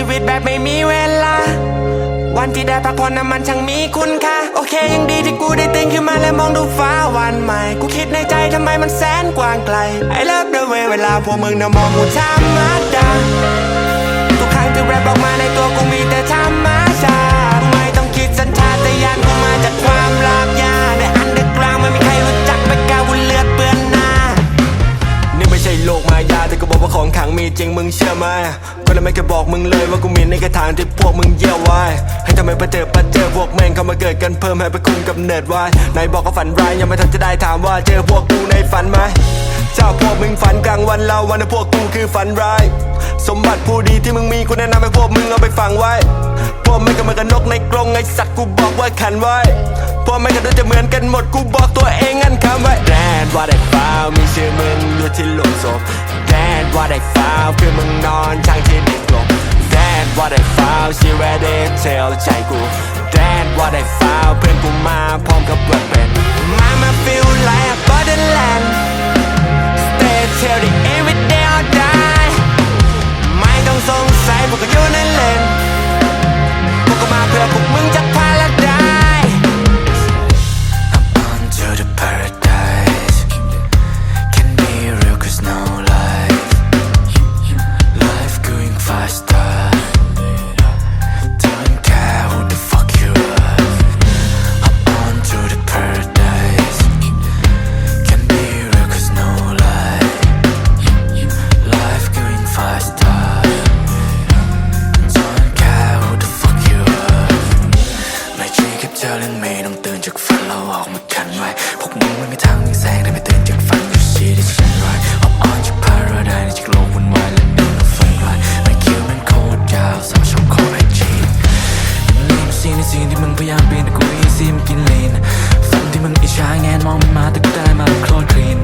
ชีวิตแบบไม่มีเวลา วันที่ได้พักผ่อนนั้นมันช่างมีคุณค่าโอเคยังดีที่กูได้ตื่นขึ้นมาและมองดูฟ้าวันใหม่ กูคิดในใจทำไมมันแสนกว้างไกล I love the way เวลาพวกมึงน่ะมองกูธรรมดาางขลังมีจริงมึงเชื่อไหมก็เลยไม่เคยบอกมึงเลยว่ากูมีในกระถางที่พวกมึงเยี่ยวไว้ ให้ทำไมประเจอประเจอพวกแม่งเข้ามาเกิดกันเพิ่มให้ไปคุมกำเนิร์ดไว้ไหนบอกว่าฝันร้ายยังไม่ทันจะได้ถามว่าเจอพวกกูในฝันไหมเจ้าพวกมึงฝันกลางวันเราวันนี้พวกกูคือฝันร้าย สมบัติผู้ดีที่มึงมีกูแนะนำให้พวกมึงเอาไปฝังไว้ พวกไม่งก็เหมือนกับนกในกรงไอสัตว์กูบอกว่าขันไว้ พวกไม่งก็ดูจะเหมือนกันหมดกูบอกาวคือมึงนอนช่างที่ดินกลบ That what I found ชีวิตเดเทลใจกู That what I found เพื่อนกูมาพร้อมกับเปลือกเป็น Mama feel like a borderland stay till the end with day or die ไม่ต้องสงสัยพวกก็อยู่ใน ออกมากันไว้ พวกมึงไม่มีทางมีแสงได้ไม่ตื่นจากฝันอยู่ชีที่ฉันไว้ออกออนจากพาราไดในจากโลกวุ่นวายและดินมาฝันไว้ไม่คิวมันโคตรยาวสามช่องคอไอจีลีนซีนในซีนที่มึงพยายามเปลี่ยนแต่กูอีซีมันกินลีนฝันที่มึงอิจฉาแงนมองมันมาแต่กูได้มาโคตรคลีน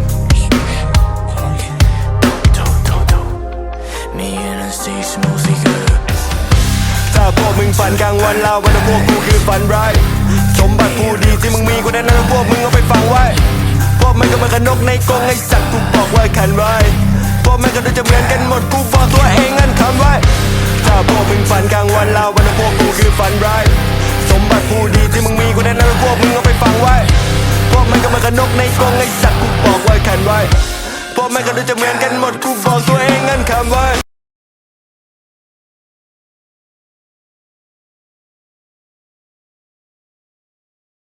โถโถโถมีอันซีสมูสิเกอร์ถ้าพวกมึงฝันกลางวันเราวันพวกกูคือฝันร้าย มบัติผู้ดีที่มึงมีกูแนะนำให้พวกมึงเอาไปฝังไว้ พวกมันก็เหมือนกับนกในกรงไอสัตว์กูบอกว่าขันไว้ พวกมันก็ดูจะเหมือนกันหมดกูบอกตัวเองงั้นคำไว้ ถ้าพวกมึงฝันกลางวันเราวันพวกกูคือฝันร้ายสมบัติผู้ดีที่มึงมีกูแนะนำให้พวกมึงเอาไปฝังไว้ พวกมันก็เหมือนกับนกในกรงไอสัตว์กูบอกว่าขันไว้ พวกมันก็ดูจะเหมือนกันหมดกูบอกตัวเองงั้นคำไว้